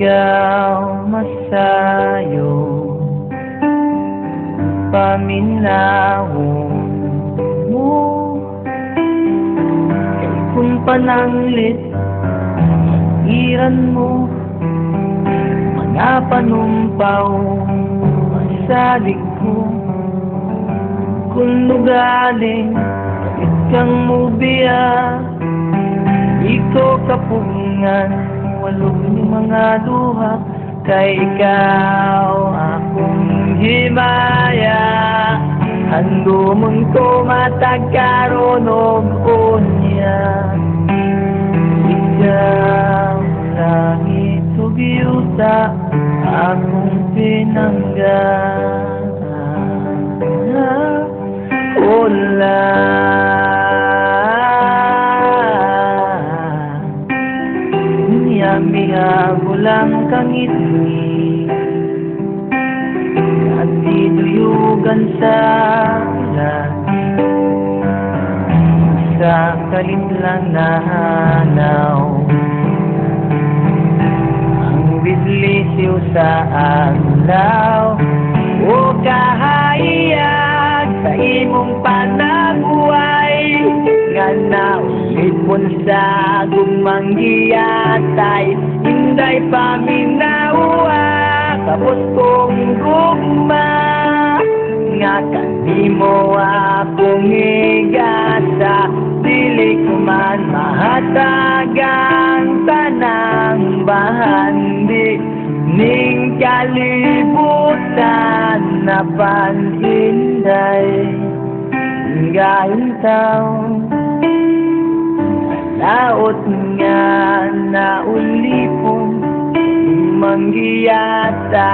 ikaw masayo Paminawo mo. Kung pananglit Iran mo. Mga panumpaw Sa likod Kung lugaling Kahit kang mubiya? Ikaw kapungan Walong mga luha Kay ikaw akong himaya. Hando mong tumatagkaroon og unya. Ikaw langit ug yuta Akong pinangga Ulan Niya gulang kangitni At diduyugan sa ulan Sa kalimlang nahanaw Ang bidlisiw sa aglaw O kahayag sa imong panabuhay naulipon sa gumanggiyatay Hinday paminawa Kapos kong gugma Nga kanimo akong igasa Dili ko man mahatagang tanang bahandi. Ning kalibutan na paninday Gayon taon Laot nga na ulipon Manggiyatay